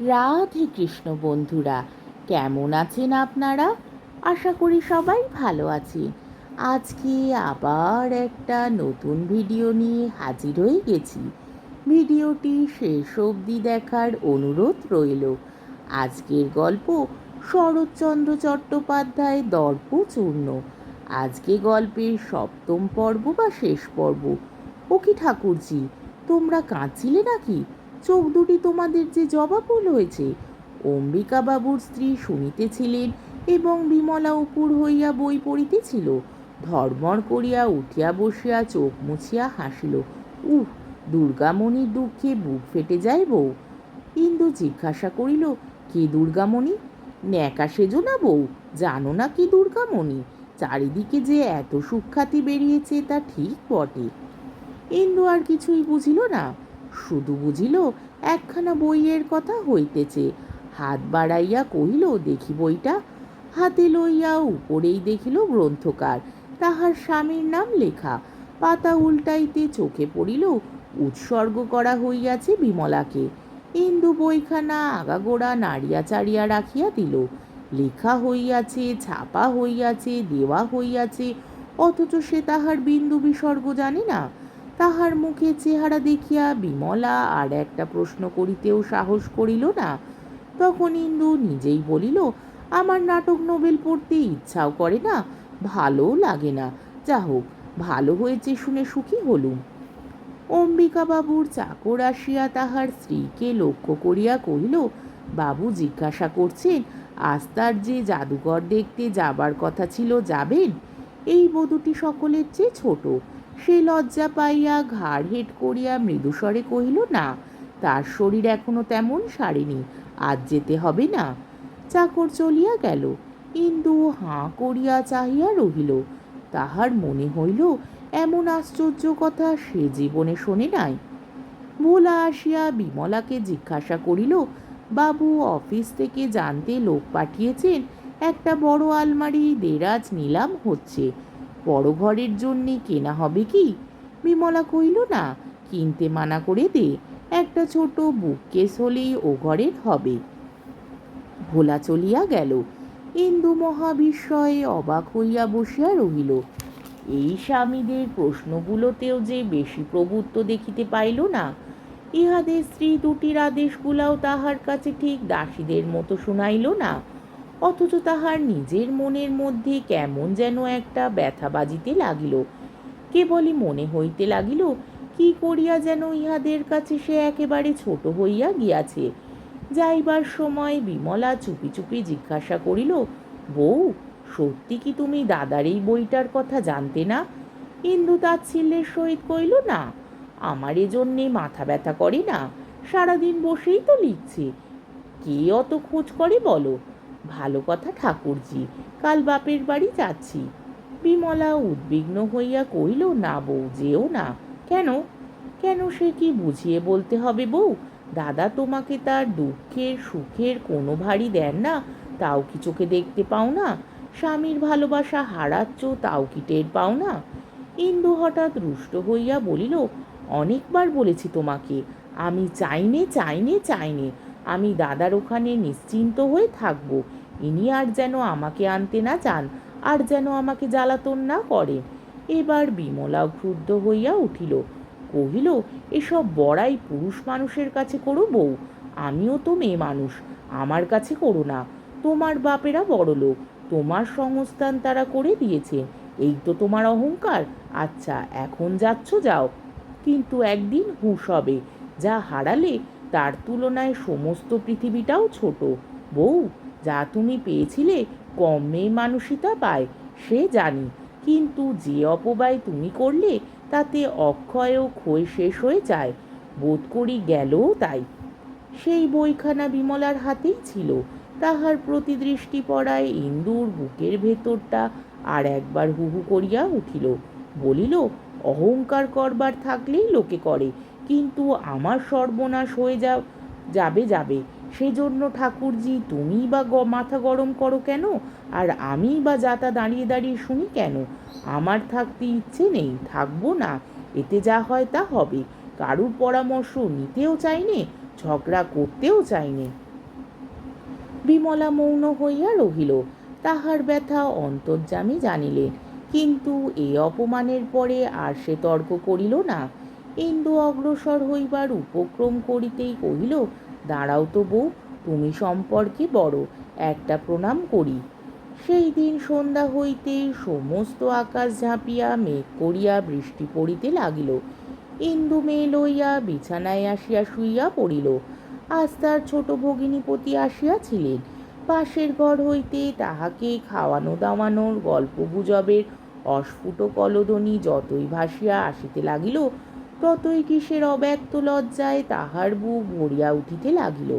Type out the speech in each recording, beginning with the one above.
রাধে কৃষ্ণ বন্ধুরা, কেমন আছেন আপনারা? আশা করি সবাই ভালো আছেন আজকে আবার একটা নতুন ভিডিও নিয়ে হাজির হয়ে গেছি। ভিডিওটি শেষ অবধি দেখার অনুরোধ রইল। আজকের গল্প শরৎচন্দ্র চট্টোপাধ্যায় দর্পচূর্ণ। আজকে গল্পের সপ্তম পর্ব বা শেষ পর্ব। ও কি ঠাকুরজি, তোমরা কাঁদছিলে নাকি? চোখ দুটি তোমাদের যে জবাফুল হয়েছে অম্বিকা বাবুর স্ত্রী শুনিতেছিলেন এবং বিমলা উপুর হইয়া বই পড়িতেছিল। ধর্মর করিয়া উঠিয়া বসিয়া চোখ মুছিয়া হাসিল। উহ, দুর্গামণির দুঃখে বুক ফেটে যায় বউ। ইন্দু জিজ্ঞাসা করিল, কে দুর্গামণি? ন্যাকা সেজো না বউ, জানো না কি দুর্গামণি? চারিদিকে যে এত সুখ্যাতি বেরিয়েছে তা ঠিক বটে। ইন্দু আর কিছুই বুঝিল না। শুধু বুঝিল একখানা বইয়ের কথা হইতেছে। হাত বাড়াইয়া কহিল, দেখি বইটা। হাতে লইয়া উপরেই দেখিল গ্রন্থকার। তাহার স্বামীর নাম লেখা। পাতা উল্টাইতে চোখে পড়িল, উৎসর্গ করা হইয়াছে বিমলাকে। ইন্দু বইখানা আগাগোড়া নাড়িয়া চাড়িয়া রাখিয়া দিল। লেখা হইয়াছে, ছাপা হইয়াছে, দেওয়া হইয়াছে, অথচ সে তাহার বিন্দু বিসর্গ জানে না। তাহার মুখে চেহারা দেখিয়া বিমলা আর একটা প্রশ্ন করিতেও সাহস করিল না। তখন ইন্দু নিজেই বলিল, আমার নাটক নোবেল পড়তে ইচ্ছাও করে না, ভালোও লাগে না। যা হোক, ভালো হয়েছে শুনে সুখী হলুম অম্বিকাবাবুর চাকর আসিয়া তাহার স্ত্রীকে লক্ষ্য করিয়া কহিল, বাবু জিজ্ঞাসা করছেন আস্তার যে জাদুঘর দেখতে যাবার কথা ছিল যাবেন? এই বধূটি সকলের চেয়ে ছোট। সে লজ্জা পাইয়া ঘাড় হেট করিয়া মৃদুস্বরে কহিল, না, তার শরীর এখনও তেমন সারেনি, আজ যেতে হবে না। চাকর চলিয়া গেল। ইন্দু হাঁ করিয়া চাহিয়া রহিল। তাহার মনে হইল, এমন আশ্চর্য কথা সে জীবনে শোনে নাই। ভোলা আসিয়া বিমলাকে জিজ্ঞাসা করিল, বাবু, অফিস থেকে জানতে লোক পাঠিয়েছেন, একটা বড় আলমারি দেরাজ নিলাম হচ্ছে বড় ঘরের জন্যে কেনা হবে কি? বিমলা কইল না, কিনতে মানা করে দে। একটা ছোট বুককেস হলেই ও ঘরের হবে। ভোলা চলিয়া গেল। ইন্দু মহাবিস্ময়ে অবাক হইয়া বসিয়া রহিল। এই স্বামীদের প্রশ্নগুলোতেও যে বেশি প্রভুত্ব দেখিতে পাইল না, ইহাদের স্ত্রী দুটির আদেশগুলাও তাহার কাছে ঠিক দাসীদের মতো শুনাইল না। অথচ তাহার নিজের মনের মধ্যে কেমন যেন একটা ব্যথা বাজিতে লাগিল। কেবলই মনে হইতে লাগিল, কি করিয়া যেন ইহাদের কাছে সে একেবারে ছোট হইয়া গিয়াছে। যাইবার সময় বিমলা চুপি চুপি জিজ্ঞাসা করিল, বউ, সত্যি কি তুমি দাদার এই বইটার কথা জানতে না? ইন্দু তাচ্ছিল্যের সহিত কইল, না, আমার এজন্যে মাথা ব্যথা করে না, সারাদিন বসেই তো লিখছে। কে অত খোঁজ করে বলো? ভালো কথা ঠাকুরজি, কাল বাপের বাড়ি যাচ্ছি। বিমলা উদ্বিগ্ন হইয়া কইল না বউ, যেও না। কেন? কেন সে কি বুঝিয়ে বলতে হবে বউ? দাদা তোমাকে তার দুঃখের, সুখের কোনো ভারী দেন না। তাও কি চোখে দেখতে পাও না? স্বামীর ভালোবাসা হারাচ্ছ, তাও কি টের পাও না? ইন্দু হঠাৎ রুষ্ট হইয়া বলিল, অনেকবার বলেছি তোমাকে। আমি চাইনে চাইনে চাইনে আমি দাদার ওখানে নিশ্চিন্ত হয়ে থাকব। ইনি আর যেন আমাকে আনতে না চান, আর যেন আমাকে জ্বালাতন না করে। এবার বিমলা ক্রুদ্ধ হইয়া উঠিল, কহিল, এসব বড়াই পুরুষ মানুষের কাছে করো বউ, আমিও তো মেয়ে মানুষ, আমার কাছে করো না, তোমার বাপেরা বড় লোক, তোমার সংস্থান তারা করে দিয়েছে, এই তো তোমার অহংকার আচ্ছা এখন যাচ্ছ, যাও। কিন্তু একদিন হুঁশ হবে, যা হারালে তার তুলনায় সমস্ত পৃথিবীটাও ছোট। বউ যা তুমি পেয়েছিলে কম মেয়ে মানুষই তা পায়, সে জানি। কিন্তু যে অপবায় তুমি করলে, তাতে অক্ষয় ও ক্ষয় শেষ হয়ে যায়। বোধ করি গেলও তাই। সেই বইখানা বিমলার হাতেই ছিল। তাহার প্রতি দৃষ্টি পড়ায় ইন্দুর বুকের ভেতরটা আর একবার হুহু করিয়া উঠিল। বলিল, অহংকার করবার থাকলেই লোকে করে, কিন্তু আমার সর্বনাশ হয়ে যা, যাবে যাবে। সেজন্য ঠাকুরজি, তুমি বা গ, মাথা গরম করো কেন? আর আমি বা যাতা দাঁড়িয়ে দাঁড়িয়ে শুনি কেন? আমার থাকতে ইচ্ছে নেই, থাকব না। এতে যা হয় তা হবে। কারুর পরামর্শ নিতেও চাইনে, ঝগড়া করতেও চাইনে। বিমলা মৌন হইয়া রহিল। তাহার ব্যথা অন্তর্যামী জানিলেন কিন্তু এই অপমানের পরে আর সে তর্ক করিল না। ইন্দু অগ্রসর হইবার উপক্রম করিতেই কহিল দাঁড়াও তো বউ তুমি সম্পর্কে বড়, একটা প্রণাম করি। সেই দিন সন্ধ্যা হইতে সমস্ত আকাশ ঝাঁপিয়া, মেঘ করিয়া, বৃষ্টি পড়িতে লাগিল। ইন্দু মেয়ে লইয়া, বিছানায় আসিয়া শুইয়া পড়িল। আজ তার ছোট ভগিনীপতি আসিয়াছিলেন। পাশের ঘর হইতে তাহাকে খাওয়ানো দাওয়ানোর গল্প গুজবের অস্ফুট কলধ্বনি যতই ভাসিয়া আসিতে লাগিল ততই কিসের অব্যক্ত লজ্জায় তাহার বুক ভরিয়া উঠিতে লাগিল।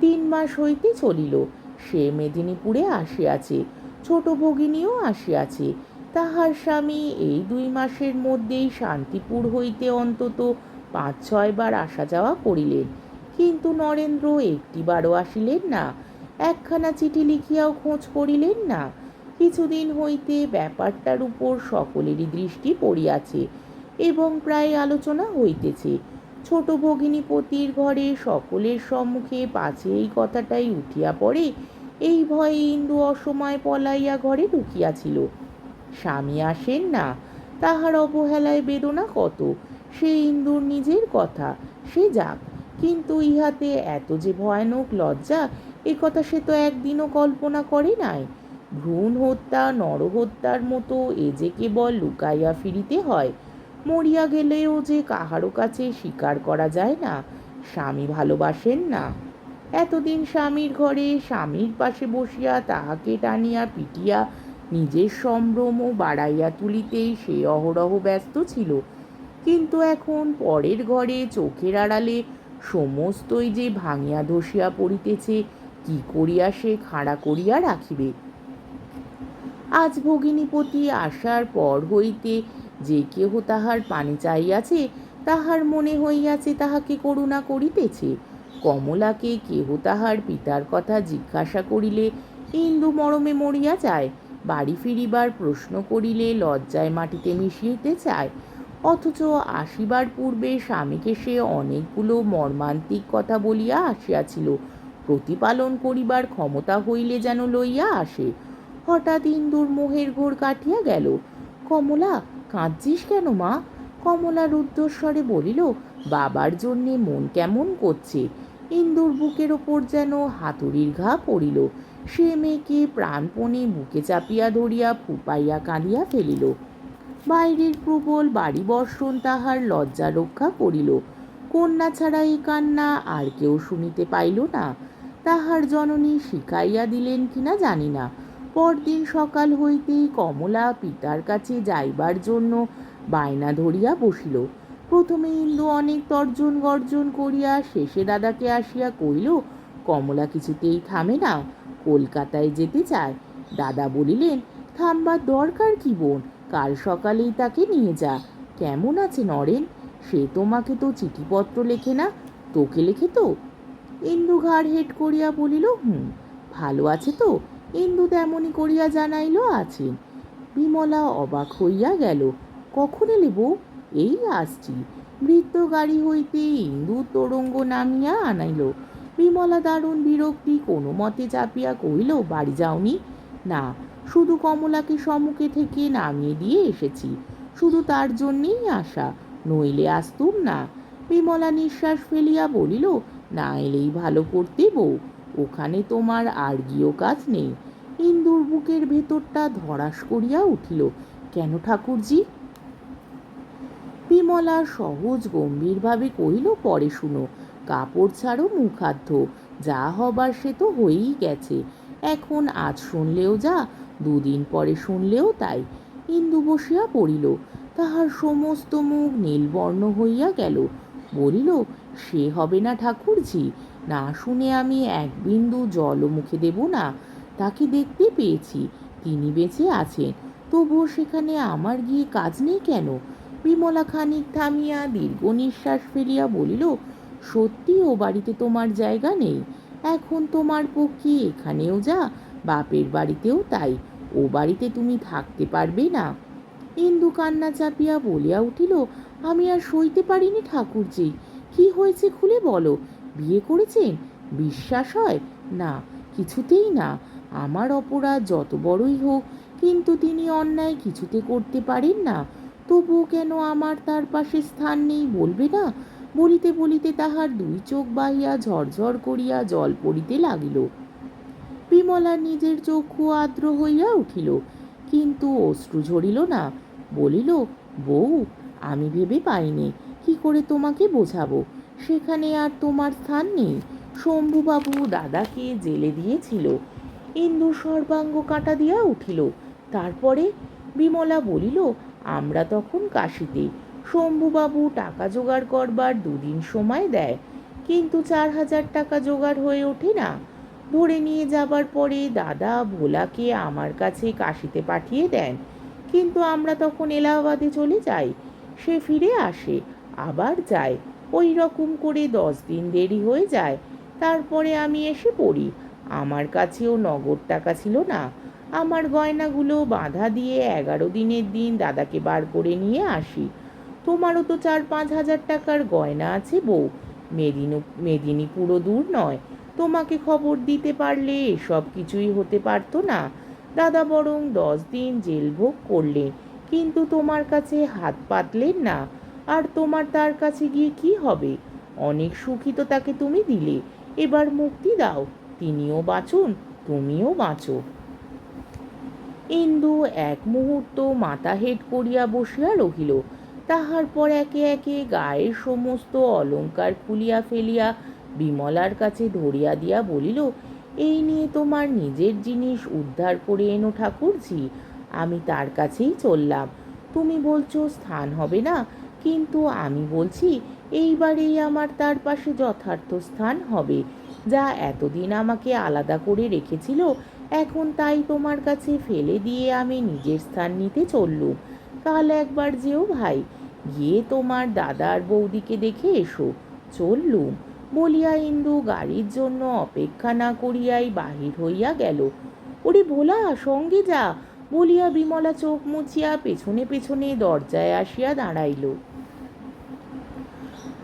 তিন মাস হইতে চলিল, সে মেদিনীপুরে আসিয়াছে, ছোট ভগিনীও আসিয়াছে। তাহার স্বামী এই দুই মাসের মধ্যেই শান্তিপুর হইতে অন্তত পাঁচ ছয়বার আসা যাওয়া করিলেন। কিন্তু নরেন্দ্র একটিবারও আসিলেন না, একখানা চিঠি লিখিয়াও খোঁজ করিলেন না। কিছুদিন হইতে ব্যাপারটার উপর সকলেরই দৃষ্টি পড়িয়াছে। এবং প্রায় আলোচনা হইতেছে। ছোট ভগিনীপতির ঘরে সকলের সম্মুখে পাছে এই কথাটাই উঠিয়া পড়ে, এই ভয়ে ইন্দু অসময় পলাইয়া ঘরে ঢুকিয়াছিল। স্বামী আসেন না, তাহার অবহেলায় বেদনা কত, সে ইন্দুর নিজের কথা, সে যাক, কিন্তু ইহাতে এত যে ভয়ানক লজ্জা, এ কথা সে তো একদিনও কল্পনা করে নাই। ভ্রূণ হত্যা, নরহত্যার মতো এ যে কেবল লুকাইয়া ফিরিতে হয় মরিয়া গেলেও যে কাহারও কাছে স্বীকার করা যায় না, স্বামী ভালোবাসেন না। এতদিন স্বামীর ঘরে স্বামীর পাশে বসিয়া তাহাকে টানিয়া পিটিয়া নিজের সম্ভ্রমও বাড়াইয়া তুলিতেই সে অহরহ ব্যস্ত ছিল। কিন্তু এখন পরের ঘরে চোখের আড়ালে সমস্তই যে ভাঙিয়া ধসিয়া পড়িতেছে, কি করিয়া সে খাড়া করিয়া রাখিবে? আজ ভগিনীপতি আসার পর হইতে যে কেহ তাহার পানি চাইয়াছে তাহার মনে হইয়াছে তাহাকে করুণা করিতেছে। কমলাকে কেহ তাহার পিতার কথা জিজ্ঞাসা করিলে, ইন্দু মরমে মরিয়া যায়, বাড়ি ফিরিবার প্রশ্ন করিলে লজ্জায় মাটিতে মিশিতে চায়। অথচ আসিবার পূর্বে স্বামীকে সে অনেকগুলো মর্মান্তিক কথা বলিয়া আসিয়াছিল। প্রতিপালন করিবার ক্ষমতা হইলে যেন লইয়া আসে। হঠাৎ ইন্দুর মোহের ঘোর কাটিয়া গেল। কমলা কাঁদছিস কেন মা? কমলা রুদ্ধস্বরে বলিল, বাবার জন্যে মন কেমন করছে? ইন্দুর বুকের ওপর যেন হাতুড়ির ঘা পড়িল। সে মেয়েকে প্রাণপণে বুকে চাপিয়া ধরিয়া ফুপাইয়া কাঁদিয়া ফেলিল। বাইরের প্রবল বাড়ি বর্ষণ তাহার লজ্জা রক্ষা করিল। কন্যা ছাড়া এই কান্না আর কেউ শুনিতে পাইল না। তাহার জননী শিখাইয়া দিলেন কিনা জানি না। পরদিন সকাল হইতেই কমলা পিতার কাছে যাইবার জন্য বায়না ধরিয়া বসিল। প্রথমে ইন্দু অনেক তর্জন গর্জন করিয়া শেষে দাদাকে আসিয়া কইল কমলা কিছুতেই থামে না, কলকাতায় যেতে চায়। দাদা বলিলেন, থামবার দরকার কি বোন? কাল সকালেই তাকে নিয়ে যা। কেমন আছে নরেন? সে তোমাকে তো চিঠিপত্র লেখে না, তোকে লেখে তো? ইন্দু ঘাড় হেট করিয়া বলিল, হুম, ভালো আছে তো। ইন্দু তেমনি করিয়া জানাইল আছেন বিমলা অবাক হইয়া গেল, কখন এলে বউ এই আসছি। বৃত্ত গাড়ি হইতে ইন্দু তোরঙ্গ নামিয়া আনাইল। বিমলা দারুণ বিরক্তি কোনো মতে চাপিয়া কহিল, বাড়ি যাওনি? না, শুধু কমলাকে সম্মুখে থেকে নামিয়ে দিয়ে এসেছি। শুধু তার জন্যেই আসা, নইলে আসতুম না। বিমলা নিঃশ্বাস ফেলিয়া বলিল, না এলেই ভালো করতে বউ। ওখানে তোমার আর গিয়েও কাজ নেই। ইন্দুর বুকের ভেতরটা ধরাস করিয়া উঠিল। কেন ঠাকুরজি? বিমলা সহজ গম্ভীরভাবে কহিল, পরে শুনো, কাপড় ছাড়ো মুখাধ্য যা হবার সে তো হয়েই গেছে। এখন আজ শুনলেও যা, দুদিন পরে শুনলেও তাই। ইন্দু বসিয়া পড়িল। তাহার সমস্ত মুখ নীলবর্ণ হইয়া গেল। বলিল সে হবে না ঠাকুরজি। না শুনে আমি এক বিন্দু জলও মুখে দেব না, তাকে দেখতে পেয়েছি, তিনি বেঁচে আছেন। তবুও সেখানে আমার গিয়ে কাজ নেই কেন? বিমলা খানিক থামিয়া দীর্ঘ নিঃশ্বাস ফেলিয়া বলিল, সত্যি ও বাড়িতে তোমার জায়গা নেই। এখন তোমার পক্ষে এখানেও যা, বাপের বাড়িতেও তাই। ও বাড়িতে তুমি থাকতে পারবে না। ইন্দু কান্না চাপিয়া বলিয়া উঠিল, আমি আর সইতে পারিনি ঠাকুরজি। কি হয়েছে খুলে বলো? বিয়ে করেছেন? বিশ্বাস হয়? না, কিছুতেই না। আমার অপরাধ যত বড়ই হোক, কিন্তু তিনি অন্যায় কিছুতে করতে পারেন না। তবুও কেন আমার তার পাশে স্থান নেই বলবে না? বলিতে বলিতে তাহার দুই চোখ বাহিয়া ঝরঝর করিয়া জল পড়িতে লাগিল। বিমলা নিজের চক্ষু আর্দ্র হইয়া উঠিল, কিন্তু অশ্রু ঝরিল না। বলিল, বউ, আমি ভেবে পাইনি। কি করে তোমাকে বোঝাবো? সেখানে আর তোমার স্থান নেই। শম্ভুবাবু দাদাকে জেলে দিয়েছিল। ইন্দু সর্বাঙ্গ কাটা দিয়া উঠিল। তারপরে বিমলা বলিল, আমরা তখন কাশিতে। শম্ভুবাবু টাকা জোগাড় করবার দুদিন সময় দেয়। কিন্তু চার হাজার টাকা জোগাড় হয়ে ওঠে না। ধরে নিয়ে যাবার পরে দাদা ভোলাকে আমার কাছে কাশিতে পাঠিয়ে দেন। কিন্তু আমরা তখন এলাহাবাদে চলে যাই। সে ফিরে আসে। আবার যায় ওই রকম করে দশ দিন দেরি হয়ে যায়। তারপরে আমি এসে পড়ি। আমার কাছেও নগদ টাকা ছিল না। আমার গয়নাগুলো বাঁধা দিয়ে এগারো দিনের দিন দাদাকে বার করে নিয়ে আসি। তোমারও তো চার পাঁচ হাজার টাকার গয়না আছে বউ। মেদিনী মেদিনীপুরও দূর নয়। তোমাকে খবর দিতে পারলে এসব কিছুই হতে পারতো না। দাদা বরং দশ দিন জেল ভোগ করলেন। কিন্তু তোমার কাছে হাত পাতলেন না। আর তোমার তার কাছে গিয়ে কি হবে? অনেক সুখী তো তাকে তুমি দিলে। এবার মুক্তি দাও। তিনিও বাঁচুন, তুমিও বাঁচো। ইন্দু এক মুহূর্ত মাথা হেট করিয়া বসিয়া রহিল। তাহার পর একে একে গায়ের সমস্ত অলংকার খুলিয়া ফেলিয়া বিমলার কাছে ধরিয়া দিয়া বলিল, এই নিয়ে তোমার নিজের জিনিস উদ্ধার করে এনো ঠাকুরজি। আমি তার কাছেই চললাম। তুমি বলছো স্থান হবে না। কিন্তু আমি বলছি, এইবারেই আমার তার পাশে যথার্থ স্থান হবে। যা এতদিন আমাকে আলাদা করে রেখেছিল, এখন তাই তোমার কাছে ফেলে দিয়ে আমি নিজের স্থান নিতে চললুম। কাল একবার যেও ভাই, গিয়ে তোমার দাদার বৌদিকে দেখে এসো। চললুম। বলিয়া ইন্দু গাড়ির জন্য অপেক্ষা না করিয়াই বাহির হইয়া গেল। ওরে ভোলা, সঙ্গে যা! বলিয়া বিমলা চোখ মুছিয়া পেছনে পেছনে দরজায় আসিয়া দাঁড়াইল।